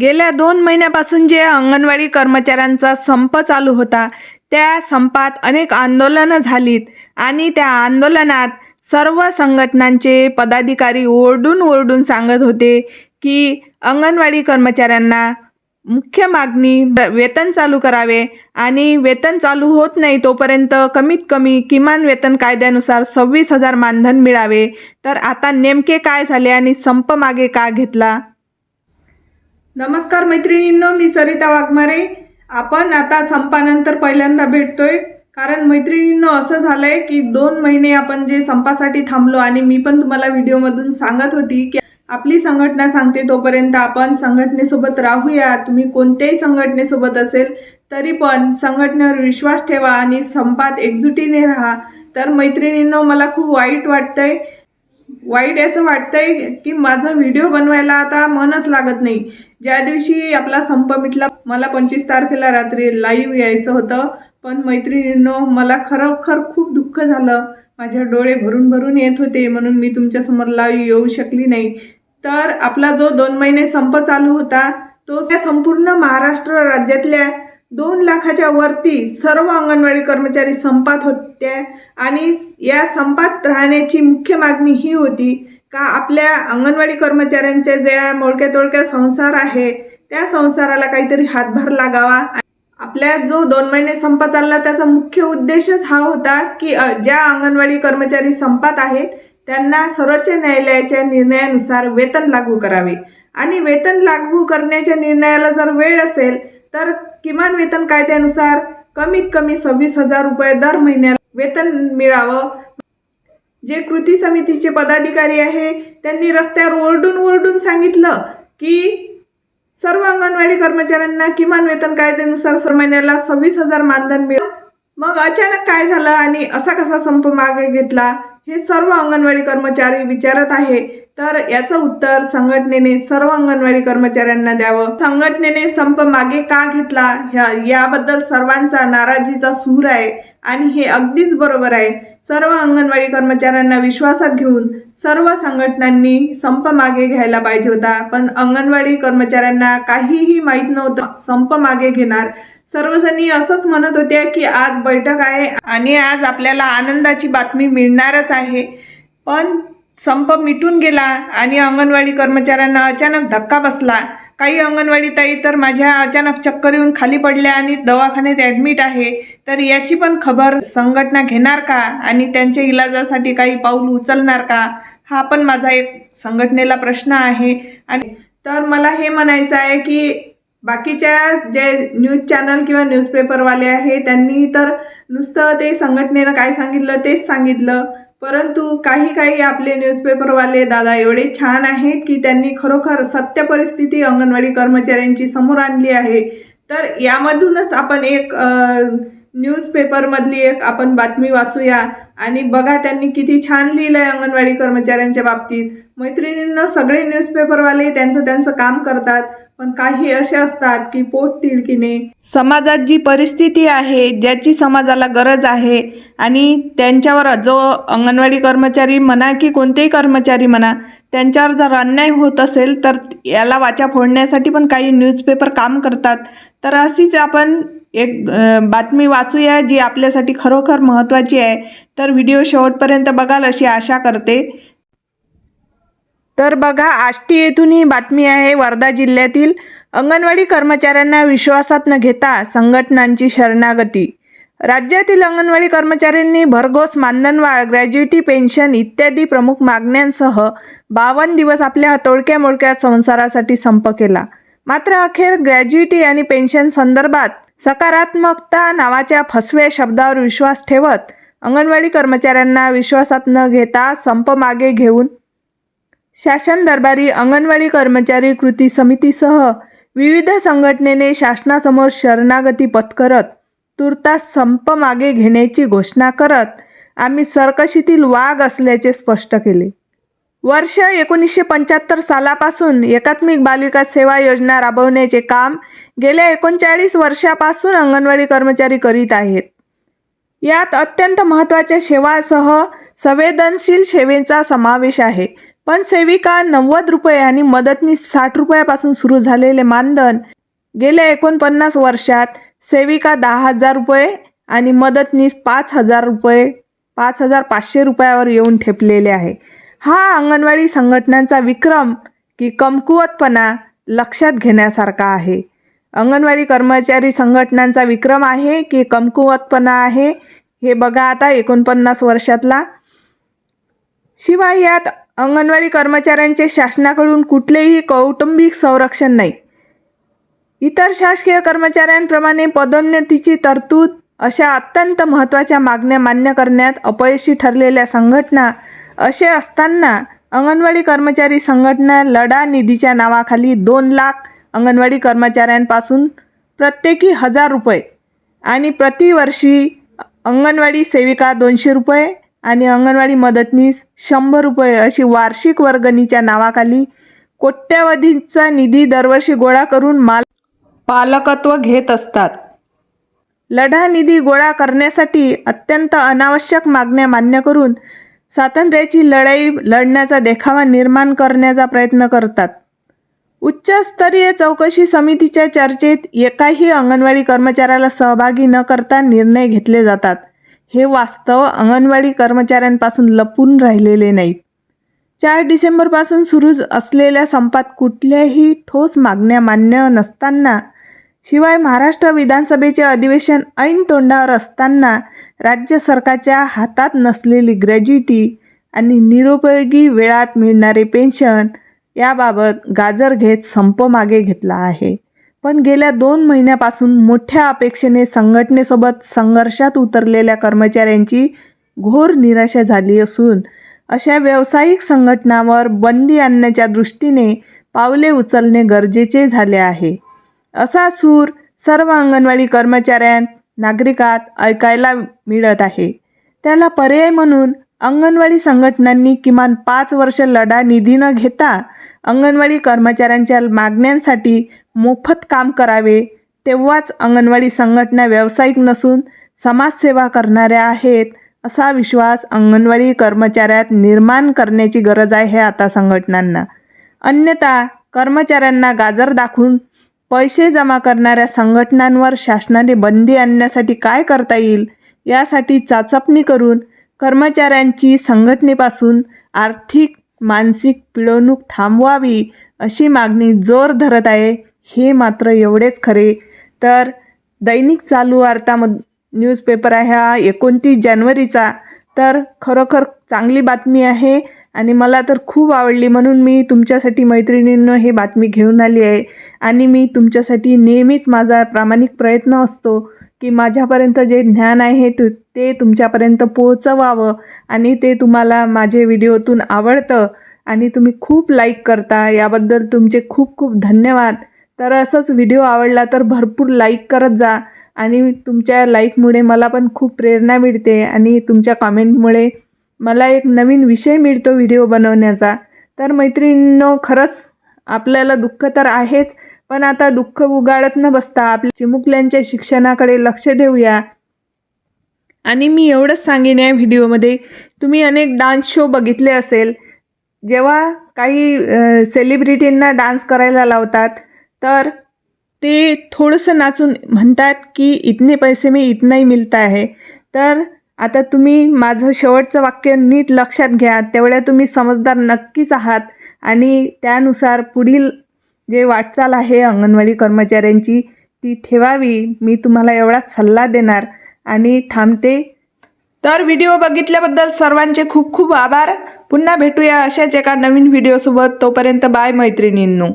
गेल्या दोन महिन्यापासून जे अंगणवाडी कर्मचाऱ्यांचा संप चालू होता त्या संपात अनेक आंदोलनं झालीत आणि त्या आंदोलनात सर्व संघटनांचे पदाधिकारी ओरडून ओरडून सांगत होते की अंगणवाडी कर्मचाऱ्यांना मुख्य मागणी वेतन चालू करावे आणि वेतन चालू होत नाही तोपर्यंत कमीत कमी किमान वेतन कायद्यानुसार सव्वीस हजार मानधन मिळावे. तर आता नेमके काय झाले आणि संप मागे का घेतला? नमस्कार मैत्रिणींनो मी सरिता वाघमारे. आपण आता संपानंतर पहिल्यांदा भेटतोय. कारण मैत्रिणींनो असं झालंय की दोन महिने आपण जे संपासाठी थांबलो आणि मी पण तुम्हाला व्हिडिओमधून सांगत होती की आपली संघटना सांगते तोपर्यंत आपण संघटनेसोबत राहूया. तुम्ही कोणत्याही संघटनेसोबत असेल तरी पण संघटनेवर विश्वास ठेवा आणि संपात एकजुटीने राहा. तर मैत्रिणींनो मला खूप वाईट वाटतंय वाईट असं वाटतंय की माझा व्हिडिओ बनवायला आता मनच लागत नाही. ज्या दिवशी आपला संप मिटला मला पंचवीस तारखेला रात्री लाईव्ह यायचं होतं. पण मैत्रिणींनो मला खरोखर खूप दुःख झालं. माझ्या डोळे भरून भरून येत होते म्हणून मी तुमच्यासमोर लाईव्ह येऊ शकली नाही. तर आपला जो दोन महिने संप चालू होता तो त्या संपूर्ण महाराष्ट्र राज्यातल्या दोन लाखाच्या वरती सर्व अंगणवाडी कर्मचारी संपात होत्या आणि या संपात राहण्याची मुख्य मागणी ही होती का आपल्या अंगणवाडी कर्मचाऱ्यांच्या ज्या मोडक्या तोडक्या संसार आहे त्या संसाराला काहीतरी हातभार लागावा. आपल्या जो दोन महिने संप चालला त्याचा मुख्य उद्देशच हा होता की ज्या अंगणवाडी कर्मचारी संपात आहेत त्यांना सर्वोच्च न्यायालयाच्या निर्णयानुसार वेतन लागू करावे. आणि वेतन लागू करण्याच्या निर्णयाला जर वेळ असेल तर किमान वेतन कायद्यानुसार कमीत कमी सव्वीस हजार रुपये दर महिन्याला वेतन मिळावं. जे कृती समितीचे पदाधिकारी आहे त्यांनी रस्त्यावर ओरडून ओरडून सांगितलं की सर्व अंगणवाडी कर्मचाऱ्यांना किमान वेतन कायद्यानुसार सर महिन्याला सव्वीस हजार मानधन मिळावं. मग अचानक काय झालं आणि असा कसा संप मागे घेतला? हे सर्व अंगणवाडी कर्मचारी विचारत आहे. तर याचं उत्तर संघटनेने सर्व अंगणवाडी कर्मचाऱ्यांना द्यावं. संघटनेने संप मागे का घेतला? ह्या याबद्दल सर्वांचा नाराजीचा सूर आहे आणि हे अगदीच बरोबर आहे. सर्व अंगणवाडी कर्मचाऱ्यांना विश्वासात घेऊन सर्व संघटनांनी संप मागे घ्यायला पाहिजे होता. पण अंगणवाडी कर्मचाऱ्यांना काहीही माहीत नव्हतं संप मागे घेणार. सर्वजणी असंच म्हणत होत्या की आज बैठक आहे आणि आज आपल्याला आनंदाची बातमी मिळणारच आहे. पण संप मिटून गेला आणि अंगणवाडी कर्मचाऱ्यांना अचानक धक्का बसला. काही अंगणवाडी ताई तर माझ्या अचानक चक्कर येऊन खाली पडल्या आणि दवाखान्यात ॲडमिट आहे. तर याची पण खबर संघटना घेणार का? आणि त्यांच्या इलाजासाठी काही पाऊल उचलणार का? हा पण माझा एक संघटनेला प्रश्न आहे. आणि तर मला हे म्हणायचं आहे की बाकीच्या जे न्यूज चॅनल किंवा न्यूजपेपरवाले आहे त्यांनी तर नुसतं ते संघटनेनं काय सांगितलं तेच सांगितलं. परंतु काही काही आपले न्यूजपेपरवाले दादा एवढे छान आहेत की त्यांनी खरोखर सत्य परिस्थिती अंगणवाडी कर्मचाऱ्यांची समोर आणली आहे. तर यामधूनच आपण एक न्यूजपेपरमधली एक आपण बातमी वाचूया. आणि बघा त्यांनी किती छान लिहिलं आहे अंगणवाडी कर्मचाऱ्यांच्या बाबतीत. मैत्रिणींना सगळे न्यूजपेपरवाले त्यांचं त्यांचं काम करतात पण काही असे असतात की पोट तिडकीने. समाजात जी परिस्थिती आहे ज्याची समाजाला गरज आहे आणि त्यांच्यावर जो अंगणवाडी कर्मचारी म्हणा की कोणतेही कर्मचारी म्हणा त्यांच्यावर जर अन्याय होत असेल तर याला वाचा फोडण्यासाठी पण काही न्यूजपेपर काम करतात. तर अशीच आपण एक बातमी वाचूया जी आपल्यासाठी खरोखर महत्त्वाची आहे. तर व्हिडिओ शेवटपर्यंत बघाल अशी आशा करते. तर बघा आष्टी येथून ही बातमी आहे वर्धा जिल्ह्यातील. अंगणवाडी कर्मचाऱ्यांना विश्वासात न घेता संघटनांची शरणागती. राज्यातील अंगणवाडी कर्मचाऱ्यांनी भरघोस मानधनवाढ ग्रॅज्युटी पेन्शन इत्यादी प्रमुख मागण्यांसह बावन्न दिवस आपल्या तोडक्या मोडक्या संसारासाठी संप केला. मात्र अखेर ग्रॅज्युटी आणि पेन्शन संदर्भात सकारात्मकता नावाच्या फसव्या शब्दावर विश्वास ठेवत अंगणवाडी कर्मचाऱ्यांना विश्वासात न घेता संप मागे घेऊन शासन दरबारी अंगणवाडी कर्मचारी कृती समितीसह विविध संघटनेने शासनासमोर शरणागती पत्करत तुर्तास संप मागे घेण्याची घोषणा करत आम्ही सरकशीतील वाघ असल्याचे स्पष्ट केले. वर्ष एकोणीसशे पंच्याहत्तर सालापासून एकात्मिक बालिका सेवा योजना राबवण्याचे काम गेल्या एकोणचाळीस वर्षापासून अंगणवाडी कर्मचारी करीत आहेत. यात अत्यंत महत्त्वाच्या सेवासह संवेदनशील सेवेचा समावेश आहे. पण सेविका नव्वद रुपये आणि मदतनीस साठ रुपयापासून सुरू झालेले मानधन गेल्या एकोणपन्नास वर्षात सेविका दहा हजार रुपये आणि मदतनीस पाच हजार रुपये पाच हजार पाचशे रुपयावर येऊन ठेपलेले आहे. हा अंगणवाडी संघटनांचा विक्रम की कमकुवतपणा लक्षात घेण्यासारखा आहे. अंगणवाडी कर्मचारी संघटनांचा विक्रम आहे की कमकुवतपणा आहे हे बघा आता एकोणपन्नास वर्षातला. शिवाय यात अंगणवाडी कर्मचाऱ्यांचे शासनाकडून कुठलेही कौटुंबिक संरक्षण नाही. इतर शासकीय कर्मचाऱ्यांप्रमाणे पदोन्नतीची तरतूद अशा अत्यंत महत्त्वाच्या मागण्या मान्य करण्यात अपयशी ठरलेल्या संघटना असे असताना अंगणवाडी कर्मचारी संघटना लढा निधीच्या नावाखाली दोन लाख अंगणवाडी कर्मचाऱ्यांपासून प्रत्येकी हजार रुपये आणि प्रतिवर्षी अंगणवाडी सेविका दोनशे रुपये आणि अंगणवाडी मदतनीस शंभर रुपये अशी वार्षिक वर्गणीच्या नावाखाली कोट्यवधीचा निधी दरवर्षी गोळा करून माल पालकत्व घेत असतात. लढा निधी गोळा करण्यासाठी अत्यंत अनावश्यक मागण्या मान्य करून स्वातंत्र्याची लढाई लढण्याचा देखावा निर्माण करण्याचा प्रयत्न करतात. उच्चस्तरीय चौकशी समितीच्या चर्चेत एकाही अंगणवाडी कर्मचाऱ्याला सहभागी न करता निर्णय घेतले जातात. हे वास्तव अंगणवाडी कर्मचाऱ्यांपासून लपून राहिलेले नाहीत चार डिसेंबरपासून सुरू असलेल्या संपात कुठल्याही ठोस मागण्या मान्य नसताना शिवाय महाराष्ट्र विधानसभेचे अधिवेशन ऐन तोंडावर असताना राज्य सरकारच्या हातात नसलेली ग्रॅज्युटी आणि निरुपयोगी वेळात मिळणारे पेन्शन याबाबत गाजर घेत संप मागे घेतला आहे. पण गेल्या दोन महिन्यापासून मोठ्या अपेक्षेने संघटनेसोबत संघर्षात उतरलेल्या कर्मचाऱ्यांची घोर निराशा झाली असून अशा व्यावसायिक संघटनावर बंदी आणण्याच्या दृष्टीने पावले उचलणे गरजेचे झाले आहे. असा सूर सर्व अंगणवाडी कर्मचाऱ्यां नागरिकात ऐकायला मिळत आहे. त्याला पर्याय म्हणून अंगणवाडी संघटनांनी किमान पाच वर्ष लढा निधी न घेता अंगणवाडी कर्मचाऱ्यांच्या मागण्यांसाठी मोफत काम करावे तेव्हाच अंगणवाडी संघटना व्यावसायिक नसून समाजसेवा करणाऱ्या आहेत असा विश्वास अंगणवाडी कर्मचाऱ्यात निर्माण करण्याची गरज आहे आता संघटनांना. अन्यथा कर्मचाऱ्यांना गाजर दाखवून पैसे जमा करणाऱ्या संघटनांवर शासनाने बंदी आणण्यासाठी काय करता येईल यासाठी चाचपणी करून कर्मचाऱ्यांची संघटनेपासून आर्थिक मानसिक पिळवणूक थांबवावी अशी मागणी जोर धरत आहे हे मात्र एवढेच खरे. तर दैनिक चालू वार्तामध न्यूजपेपर आहे हा एकोणतीस जानेवारीचा. तर खरोखर चांगली बातमी आहे. आणि मला तर खूप आवडली. म्हणून मी तुमच्यासाठी मैत्रिणींनो हे बातमी घेऊन आली आहे. आणि मी तुमच्यासाठी नेहमीच माझा प्रामाणिक प्रयत्न असतो की माझ्यापर्यंत जे ज्ञान आहे तु ते तुमच्यापर्यंत पोहोचवावं आणि ते तुम्हाला माझे व्हिडिओतून आवडतं. आणि तुम्ही खूप लाईक करता. याबद्दल तुमचे खूप खूप धन्यवाद. तर असंच व्हिडिओ आवडला तर भरपूर लाईक करत जा. आणि तुमच्या लाईकमुळे मला पण खूप प्रेरणा मिळते आणि तुमच्या कॉमेंटमुळे मला एक नवीन विषय मिळतो व्हिडिओ बनवण्याचा. तर मैत्रिणींनो खरंच आपल्याला दुःख तर आहेच पण आता दुःख उगाळत न बसता आपल्या चिमुकल्यांच्या शिक्षणाकडे लक्ष देऊया. आणि मी एवढंच सांगेन या व्हिडिओमध्ये तुम्ही अनेक डान्स शो बघितले असेल. जेव्हा काही सेलिब्रिटींना डान्स करायला लावतात तर ते थोडंसं नाचून म्हणतात की इतने पैसे मी इतनाही मिळता आहे तर आता तुम्ही माझं शेवटचं वाक्य नीट लक्षात घ्या. तेवढ्या तुम्ही समजदार नक्कीच आहात. आणि त्यानुसार पुढील जे वाटचाल आहे अंगणवाडी कर्मचाऱ्यांची ती ठेवावी. मी तुम्हाला एवढा सल्ला देणार आणि थांबते. तर व्हिडिओ बघितल्याबद्दल सर्वांचे खूप खूप आभार. पुन्हा भेटूया अशाच एका नवीन व्हिडिओसोबत. तोपर्यंत बाय मैत्रिणींनो.